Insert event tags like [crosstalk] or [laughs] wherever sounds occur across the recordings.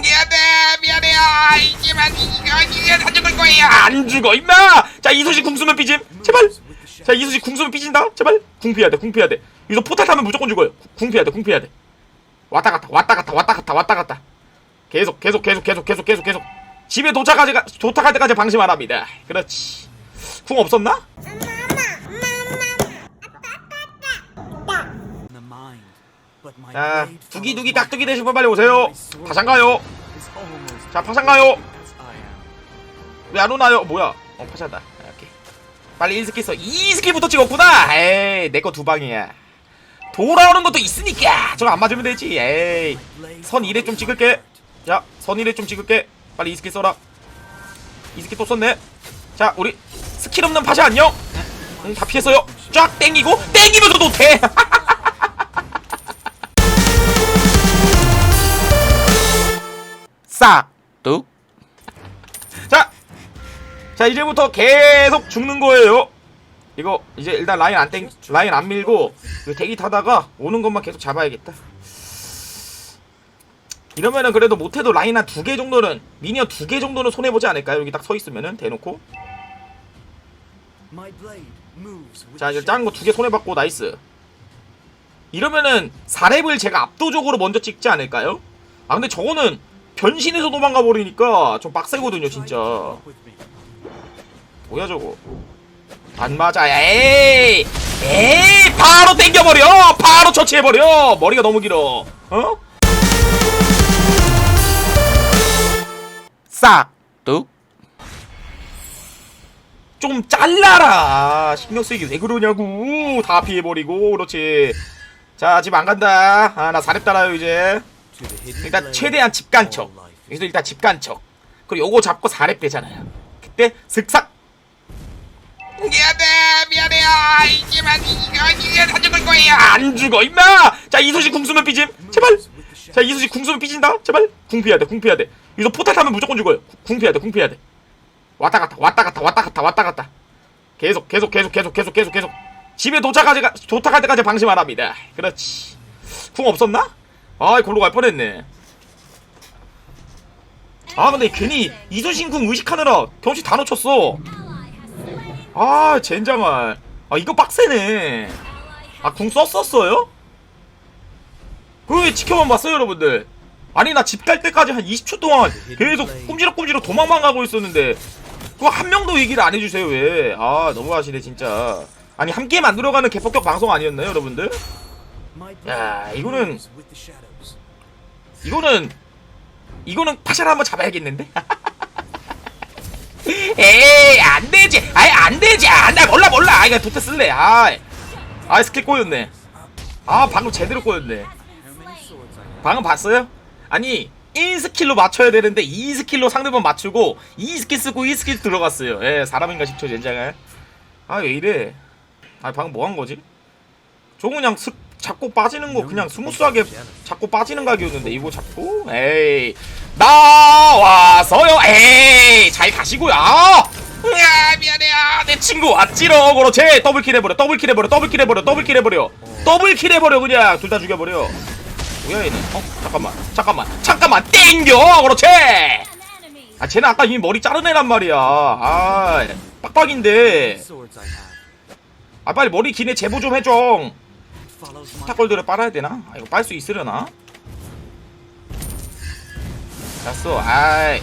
미안해 미안해요 이제만 이거 이게 다 죽을 거예요. 안 죽어 임마! 자 이수지 궁수면 삐짐. 제발! 자 이수지 궁수면 삐진다. 제발! 궁 피해야 돼 궁 피해야 돼. 여기서 포탈 타면 무조건 죽어요. 궁 피해야 돼 궁 피해야 돼. 왔다 갔다 왔다 갔다 왔다 갔다 왔다 갔다. 계속 계속 계속 계속 계속 계속 계속. 집에 도착하지 도착할 때까지 방심 안 합니다. 그렇지. 궁 없었나 자 두기 두기 깍두기 되신 분 빨리 오세요. 파상 가요. 자 파상 가요. 왜 안 오나요? 뭐야? 어 파셨다. 아, 오케이. 빨리 1스킬 써 2스킬부터 찍었구나. 에이 내 거 두 방이야. 돌아오는 것도 있으니까 저거 안 맞으면 되지. 에이 선 1에 좀 찍을게. 자, 선 1에 좀 찍을게. 빨리 이 스킬 써라. 이 스킬 또 썼네. 자, 우리 스킬 없는 파샤 안녕. 응, 다 피했어요. 쫙 땡기고 땡기면서도 돼 [laughs] 싹, 뚝. 자, 자 이제부터 계속 죽는 거예요. 이거 이제 일단 라인 안 땡, 라인 안 밀고 대기 타다가 오는 것만 계속 잡아야겠다. 이러면은 그래도 못해도 라인 한 두 개 정도는 미니언 두개 정도는 손해 보지 않을까요? 여기 딱 서 있으면은 대놓고. 자 이제. 작은 거 두 개 손해 받고 나이스. 이러면은 4랩을 제가 압도적으로 먼저 찍지 않을까요? 아 근데 저거는 변신해서 도망가 버리니까 좀 빡세거든요 진짜. 뭐야 저거? 안 맞아. 에이! 에이! 바로 땡겨버려! 바로 처치해버려! 머리가 너무 길어. 어? 싹뚝! 좀 잘라라! 신경 쓰이게 왜 그러냐고! 다 피해버리고 그렇지. 자 집 안 간다. 아나 4렙 달아요 이제 blade, 최대한 집 간척. 여기서 일단 집 간척. 그리고 요거 잡고 4렙 되잖아요. 그때 슥싹 미안해 미안해요 이제만 이거 이게 다 죽을 거예요. 안 죽어 임마! 자 이수지 궁수면 삐짐. 제발. 자 이수지 궁수면 삐진다. 제발. 궁 피해야 돼 궁 피해야 돼. 여기서 포탈 타면 무조건 죽어요. 궁 피해야 돼 궁 피해야 돼. 왔다 갔다 왔다 갔다 왔다 갔다 왔다 갔다. 계속 계속 계속 계속 계속 계속 계속. 집에 도착하지 도착할 때까지 방심 안 합니다. 그렇지. 궁 없었나 아 골로 갈 뻔했네. 아 근데 괜히 이순신 궁 의식하느라 경치 다 놓쳤어. 아 젠장할. 아 이거 빡세네. 아 궁 썼었어요? 그왜 지켜만 봤어요 여러분들. 아니 나 집 갈 때까지 한 20초 동안 계속 꼼지락꼼지락 도망만 가고 있었는데 그거 한 명도 얘기를 안 해주세요 왜 아 너무하시네 진짜. 아니 함께 만들어가는 개폭격 방송 아니었나요 여러분들? 야, 이거는- 이거는 이거는 파샤를 한번 잡아야겠는데? [laughs] 에이 안 되지. 아이 안 되지. 안돼 몰라 몰라. 아 이거 도태 쓸래. 아이. 아 스킬 꼬였네. 아 방금 제대로 꼬였네? 방금 봤어요? 아니 1스킬로 맞춰야 되는데 2스킬로 상대방 맞추고 2스킬 쓰고 1스킬 들어갔어요. 예 사람인가 싶죠 젠장을 아왜 이래? 아 방금 뭐 한 거지? 저거 그냥 슥 잡고 빠지는 거 그냥 스무스하게 잡고 빠지는 각이었는데 이거 잡고? 에이. 나와서요. 에이. 잘 가시고요. 아! 야 미안해요. 내 친구 왔지롱 그렇지 더블킬 해버려. 더블킬 해버려. 더블킬 해버려. 더블킬 해버려. 더블킬 해버려 그냥. 둘 다 죽여버려. 뭐야 얘는? 어? 잠깐만. 잠깐만. 잠깐만. 땡겨! 그렇지! 아 쟤는 아까 이미 머리 자른 애란 말이야. 아 빡빡인데. 아 빨리 머리 기네 제보 좀 해줘 스타골드를 빨아야 되나? 아 이거 빨 수 있으려나? 알았어 아이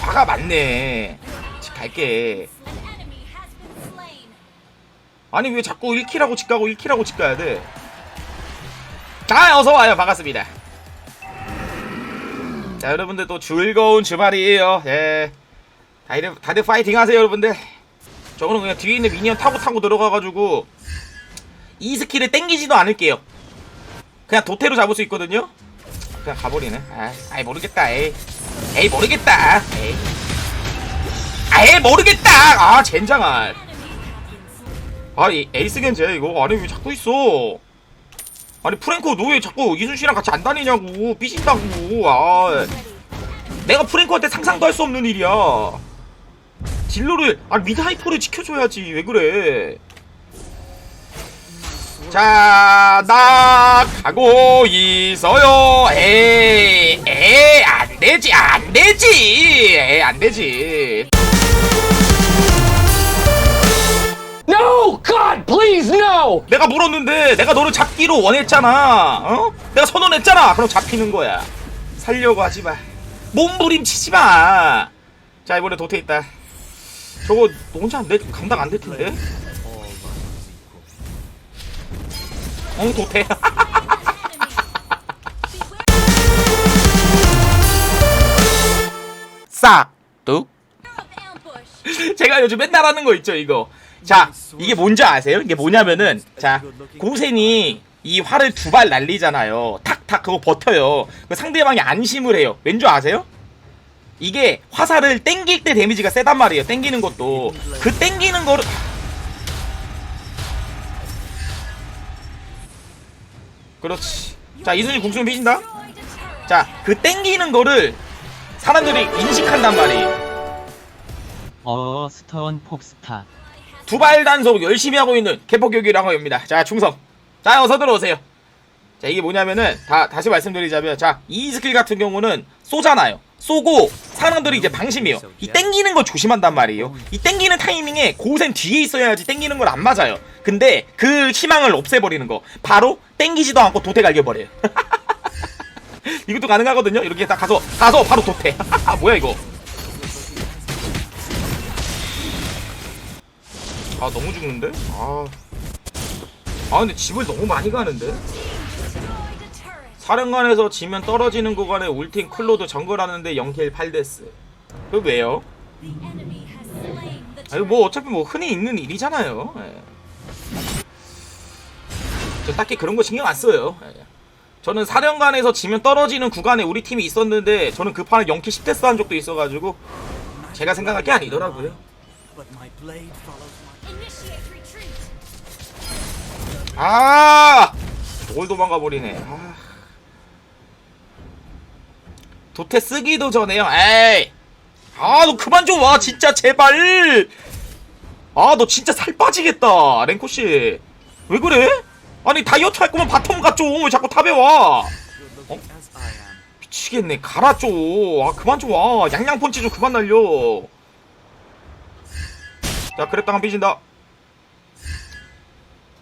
화가 많네 집 갈게 아니 왜 자꾸 1킬하고 집 가고 1킬하고 집 가야 돼? 자 어서 와요 반갑습니다. 자 여러분들 또 즐거운 주말이에요. 예. 다들 다들 파이팅 하세요 여러분들. 저거는 그냥 뒤에 있는 미니언 타고 타고 들어가가지고 이 스킬을 땡기지도 않을게요. 그냥 도태로 잡을 수 있거든요. 그냥 가버리네. 아, 아이 모르겠다. 에이, 에이 모르겠다. 에이, 아이 모르겠다. 아 젠장할. 아, 이 에이스 겐제 이거 아니 왜 자꾸 있어? 아니 프랭코 너왜 자꾸 이순 씨랑 같이 안 다니냐고 삐진다고. 아, 내가 프랭코한테 상상도 할 수 없는 일이야. 딜러를 아니 미드 하이퍼를 지켜줘야지 왜 그래? 자, 나 가고 있어요. 에이, 에이, 안 되지, 안 되지. 에이, 안 되지. No! God, please, no! 내가 물었는데 내가 너를 잡기로 원했잖아. 어? 내가 선언했잖아. 그럼 잡히는 거야. 살려고 하지 마. 몸부림치지 마. 자, 이번에 도태 있다. 저거 너 혼자 내 감당 안 될 텐데. All life is equal. 어, 도태. 싹, 뚝. 제가 요즘 맨날 하는 거 있죠, 이거. 자, 이게 뭔지 아세요? 이게 뭐냐면은, 자, 고센이 이 활을 두 발 날리잖아요. 탁탁 그거 버텨요. 그 상대방이 안심을 해요. 왠줄 아세요? 이게 화살을 땡길 때 데미지가 세단 말이에요. 땡기는 것도. 그 땡기는 거를. 그렇지. 자, 이순이 궁수는 피신다? 자, 그 땡기는 거를 사람들이 인식한단 말이에요. 어 스턴 폭스타 두발 단속 열심히 하고 있는 개폭격이라고 합니다. 자, 충성. 자, 어서 들어오세요. 자, 이게 뭐냐면은, 다, 다시 말씀드리자면, 자, 이 스킬 같은 경우는 쏘잖아요. 쏘고, 사람들이 이제 방심해요. 이 땡기는 거 조심한단 말이에요. 이 땡기는 타이밍에 고센 뒤에 있어야지 땡기는 걸 안 맞아요. 근데 그 희망을 없애버리는 거. 바로 땡기지도 않고 도태 갈겨버려요. [laughs] 이것도 가능하거든요. 이렇게 딱 가서, 가서 바로 도태. [laughs] 뭐야, 이거. 아 너무 죽는데? 아. 아 근데 집을 너무 많이 가는데? 사령관에서 지면 떨어지는 구간에 울틴 클로드 정글하는데 0킬 8데스 그 왜요? 아 이거 뭐 어차피 뭐 흔히 있는 일이잖아요 예. 저 딱히 그런 거 신경 안 써요 예. 저는 사령관에서 지면 떨어지는 구간에 우리 팀이 있었는데 저는 그 판에 0킬 10데스 한 적도 있어가지고 제가 생각할 게 아니더라고요 아! 저걸 도망가 버리네. 아. 도태 쓰기도 전에요. 에이. 아, 너 그만 좀 와, 진짜 제발. 아, 너 진짜 살 빠지겠다, 랭코 씨. 왜 그래? 아니 다이어트 할 거면 바텀 가 좀. 왜 자꾸 탑에 와? am. 미치겠네. 가라 좀. 아, 그만 좀 와. 양양 펀치 좀 그만 날려. 자, 그랩당한 삐진다.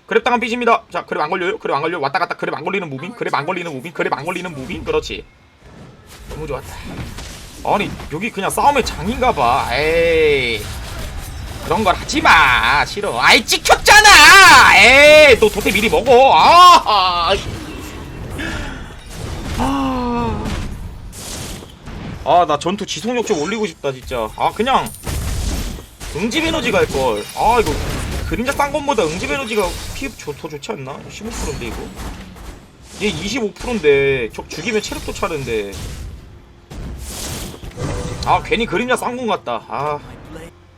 그랩당한 삐집니다. 자, 그랩 안 걸려요? 그랩 안 걸려. 왔다 갔다 그랩 안 걸리는 무빙. 그랩 안 걸리는 무빙. 그랩 안 걸리는 무빙. 그렇지. 너무 좋았다. 아니, 여기 그냥 싸움의 장인가 봐. 에이. 그런 걸 하지 마. 싫어. 아이, 찍혔잖아. 에이, 너 도태 미리 먹어. 아. 아. 아, 나 전투 지속력 좀 올리고 싶다, 진짜. 아, 그냥 응집 에너지 갈 걸. 아, 이거 그림자 싼 것보다 응집 에너지가 피흡 조- 더 좋지 않나? 15%인데 이거. 얘 25%인데 적 죽이면 체력도 차는데. 아, 괜히 그림자 싼것 같다. 아.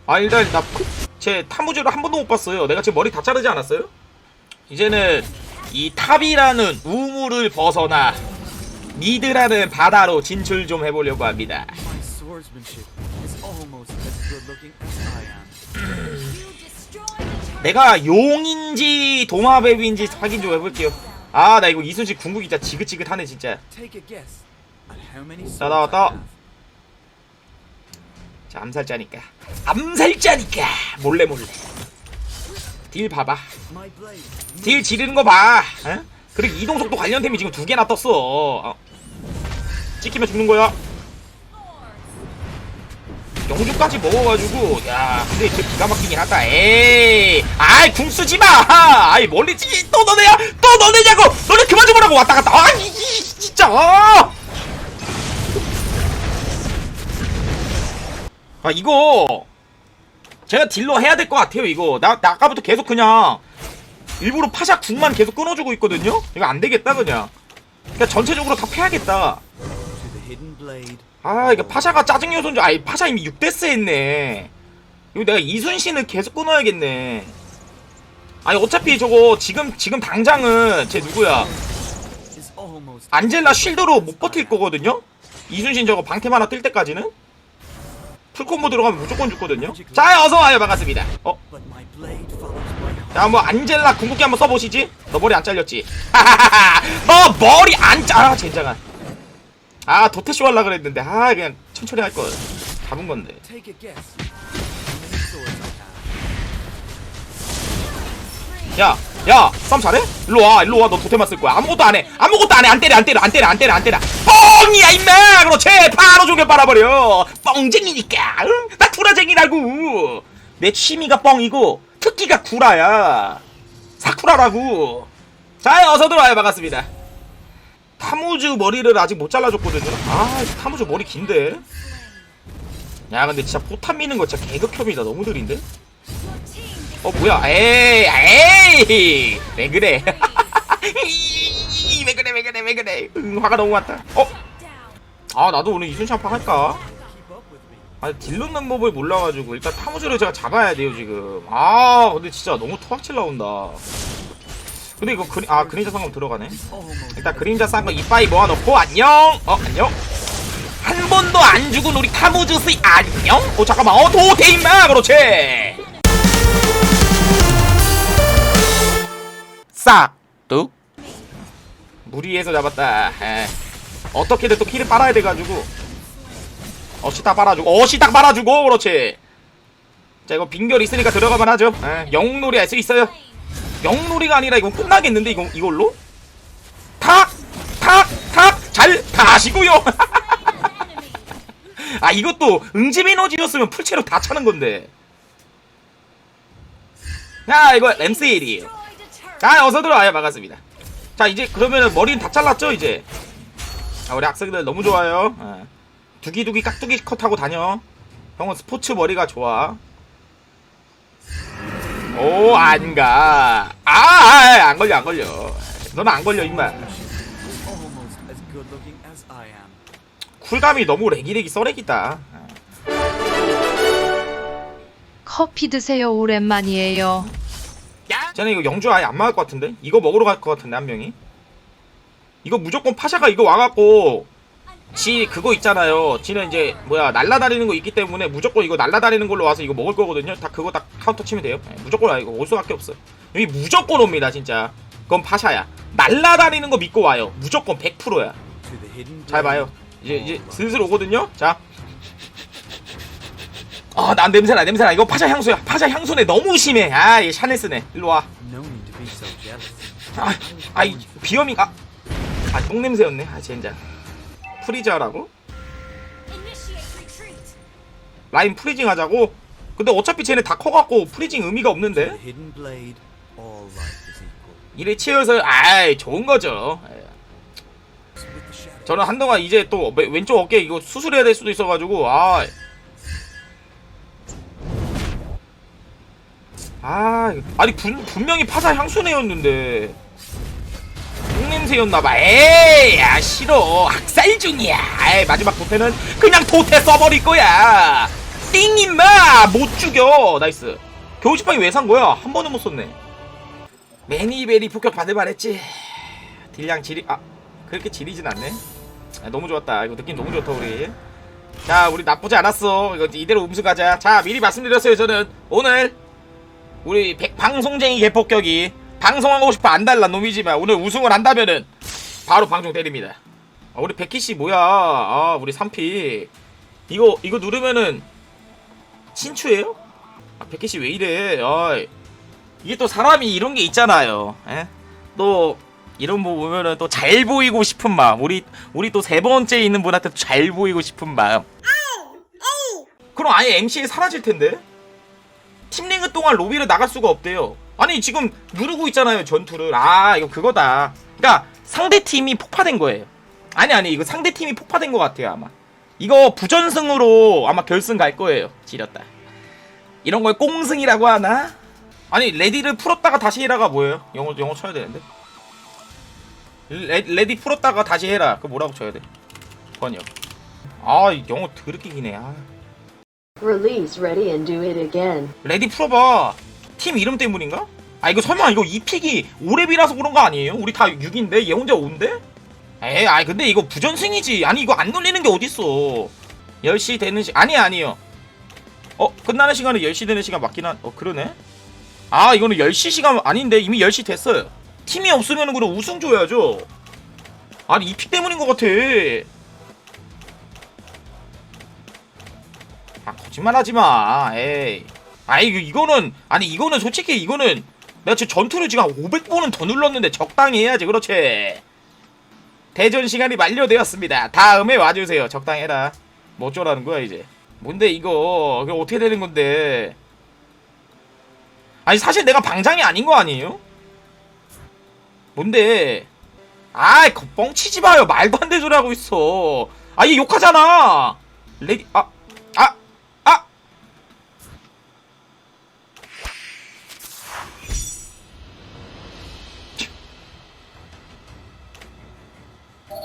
아 일단 나제 타무즈를 한 번도 못 봤어요. 내가 지금 머리 다 자르지 않았어요? 이제는 이 탑이라는 우물을 벗어나 미드라는 바다로 진출 좀 해보려고 합니다. 내가 용인지 도마뱀인지 확인 좀 해볼게요. 아 나 이거 이순신 궁극 진짜 지긋지긋하네 진짜. 자 나왔다. 자 암살자니까. 암살자니까 몰래 몰래. 딜 봐봐. 딜 지르는 거 봐. 에? 그리고 이동 속도 관련템이 지금 두 개나 떴어. 어. 찍히면 죽는 거야. 영주까지 먹어가지고 야 근데 저 기가 막히긴 하다. 에이, 아이 궁 쓰지 마. 아이 멀리 찍기 또 너네야, 또 너네냐고. 너네 그만 좀 하라고 왔다 갔다. 아 이, 이, 진짜. 아. 아 이거 제가 딜러 해야 될 것 같아요 이거. 나, 나 아까부터 계속 그냥 일부러 파샥 궁만 계속 끊어주고 있거든요? 이거 안 되겠다, 그냥. 그냥 전체적으로 다 패야겠다. 아, 이거 파샤가 짜증 요소인 줄, 아니, 파샤 이미 6데스 했네. 이거 내가 이순신을 계속 끊어야겠네. 아니, 어차피 저거, 지금, 지금 당장은, 쟤 누구야? 안젤라 쉴드로 못 버틸 거거든요? 이순신 저거 방템 하나 뜰 때까지는? 풀콤보 들어가면 무조건 죽거든요? 자, 어서와요, 반갑습니다. 어, but my blade follows my heart. 자, 뭐 안젤라 궁극기 한번 써보시지. 너 머리 안 잘렸지? 하하하하. 너 머리 안 잘. 아, 젠장한. 아, 도태쇼 하려 그랬는데, 아, 그냥 천천히 할 걸. 잡은 건데. 야, 야, 싸움 잘해? 일로 와, 일로 와. 너 도태만 쓸 거야. 아무것도 안 해. 아무것도 안 해. 안 때려, 안 때려, 안 때려, 안 때려, 안 때려. 뻥이야, 임마! 그렇지. 바로 조개 빨아버려. 뻥쟁이니까. 응? 나 구라쟁이라고. 내 취미가 뻥이고, 특기가 구라야. 사쿠라라고. 자, 어서 들어와요. 반갑습니다. 타무즈 머리를 아직 못 잘라줬거든요. 아, 타무즈 머리 긴데. 야, 근데 진짜 포탄 미는 거 진짜 개극혐이다. 너무 느린데? 어 뭐야 에이 에이 왜 그래 [laughs] 왜 그래 왜 그래 왜 그래 응, 화가 너무 많다 어 아 나도 오늘 이순 샴파 할까? 아딜 넣는 법을 몰라가지고 일단 타무즈를 제가 잡아야 돼요 지금. 아 근데 진짜 너무 토악질 나온다. 근데 이거 그리, 아 그림자 상금 들어가네. 일단 그림자 싼거 이빠이 모아놓고 안녕! 어 안녕? 한 번도 안 죽은 우리 타무즈 스 안녕? 어 잠깐만. 어 도태 임마! 그렇지! 싹둑 무리해서 잡았다. 에. 어떻게든 또 키를 빨아야 돼가지고. 어시 딱 빨아주고 어시 딱 빨아주고 그렇지. 자 이거 빙결 있으니까 들어가만 하죠. 에. 영놀이 할수 있어요. 영놀이가 아니라 이건 끝나겠는데 이거, 이걸로? 탁 탁 탁잘 다시고요. [laughs] 아 이것도 응집 에너지였으면 풀체로 다 차는 건데. 야 이거 램세일이에요. 자 어서 들어와요. 반갑습니다. 자 이제 그러면은 머리는 다 잘랐죠 이제 아, 우리 학생들 너무 좋아요 어. 두기두기 깍두기 컷하고 다녀 형은 스포츠 머리가 좋아 오 안가 아안 걸려 안 걸려 너는 안 걸려 임마. 쿨감이 너무 레기레기 써레기다 커피 드세요. 오랜만이에요. 쟤는 이거 영주 아예 안 막을 것 같은데? 이거 먹으러 갈 것 같은데 한 명이? 이거 무조건 파샤가 이거 와갖고 지 그거 있잖아요 지는 이제 뭐야 날라다니는 거 있기 때문에 무조건 이거 날라다니는 걸로 와서 이거 먹을 거거든요 다 그거 딱 카운터 치면 돼요 네, 무조건 와 이거 올 수밖에 없어 여기 무조건 옵니다 진짜 그건 파샤야 날라다니는 거 믿고 와요 무조건 100%야 To the hidden 잘. 봐요 이제 이제 슬슬 오거든요 자 아, 난 냄새나, 냄새나. 이거 파자 향수야. 파자 향수네. 너무 심해. 아, 얘 샤넬스네. 일로 와. Jealous. 아, 아이 비염이 아, 아 똥냄새였네. 아 젠장. 프리즈하라고? 라인 프리징 하자고? 근데 어차피 쟤네 다 커갖고 프리징 의미가 없는데? 이래 치여서 아이 좋은 거죠. 예. With the shadow. 저는 한동안 이제 또 왼- 왼쪽 어깨 이거 수술해야 될 수도 있어가지고 아. 아, 아니 분, 분명히 파사 향수네였는데 똥 냄새였나봐. 에이 야 싫어. 학살 중이야. 아이, 마지막 도태는 그냥 도태 써버릴 거야. 띵 임마. 못 죽여. 나이스. 겨우지팡이 왜 산 거야? 한 번은 못 썼네. 매니베리 폭격 받을 말했지. 딜량 지리 아 그렇게 지리진 않네. 아, 너무 좋았다. 이거 느낌 너무 좋다 우리. 자 우리 나쁘지 않았어. 이거 이대로 음수 가자. 자 미리 말씀드렸어요 저는. 오늘 우리 백, 방송쟁이 개폭격이 방송하고 싶어 안 달란 놈이지만 오늘 우승을 한다면은 바로 방송 때립니다. 아, 우리 백희씨 뭐야? 아 우리 3피. 이거 이거 누르면은 친추예요? 아 백희씨 왜 이래? 아 이게 또 사람이 이런 게 있잖아요. 예? 또 이런 거 보면은 또 잘 보이고 싶은 마음. 우리 우리 또 세 번째 있는 분한테 잘 보이고 싶은 마음. 그럼 아예 MC에 사라질 텐데? 팀 리그 동안 로비를 나갈 수가 없대요 아니 지금 누르고 있잖아요 전투를 아 이거 그거다 그러니까 상대 팀이 폭파된 거예요 아니 아니 이거 상대 팀이 폭파된 것 같아요 아마 이거 부전승으로 아마 결승 갈 거예요 지렸다 이런 걸 꽁승이라고 하나 아니 레디를 풀었다가 다시 해라가 뭐예요 영어 영어 쳐야 되는데 레, 레디 풀었다가 다시 해라. 그 뭐라고 쳐야 돼? 번역. 아, 이 영어 더럽게 기네. 아. Release ready and do it again. 레디 풀어봐. 팀 이름 때문인가? 아, 이거 설마 이거 이 픽이 5렙이라서 그런 거 아니에요? 우리 다 6인데? 얘 혼자 5인데? 에이, 아이, 근데 이거 부전승이지. 아니, 이거 안 놀리는 게 어딨어. 10시 되는 시, 아니, 아니요. 어, 끝나는 시간에 10시 되는 시간 맞긴 한, 어, 그러네? 아 이거는 10시 시간 아닌데 이미 10시 됐어요 팀이 없으면 그럼 우승 줘야죠 아니 이 픽 때문인 것 같아 아 거짓말하지마 에이 아 이거 이거는 아니 이거는 솔직히 이거는 내가 지금 전투를 지금 한 500번은 더 눌렀는데 적당히 해야지. 그렇지? 대전 시간이 만료되었습니다. 다음에 와주세요. 적당히 해라. 뭐 어쩌라는 거야 이제? 뭔데 이거? 어떻게 되는 건데? 아니 사실 내가 방장이 아닌 거 아니에요? 뭔데? 아이 그 뻥치지 마요. 말도 안 되는 소리 하고 있어. 아얘 욕하잖아. 레디 아 아,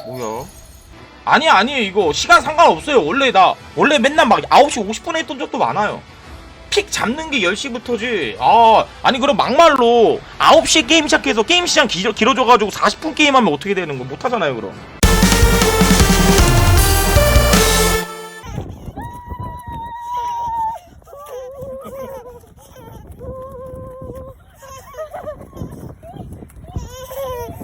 뭐야? 아니 아니 이거 시간 상관없어요. 원래 나 원래 맨날 막 9시 50분에 했던 적도 많아요. 픽 잡는 게 10시부터지. 아 아니 그럼 막말로 9시에 게임 시작해서 게임 시간 길, 길어져 가지고 40분 게임 하면 어떻게 되는 거 못 하잖아요 그럼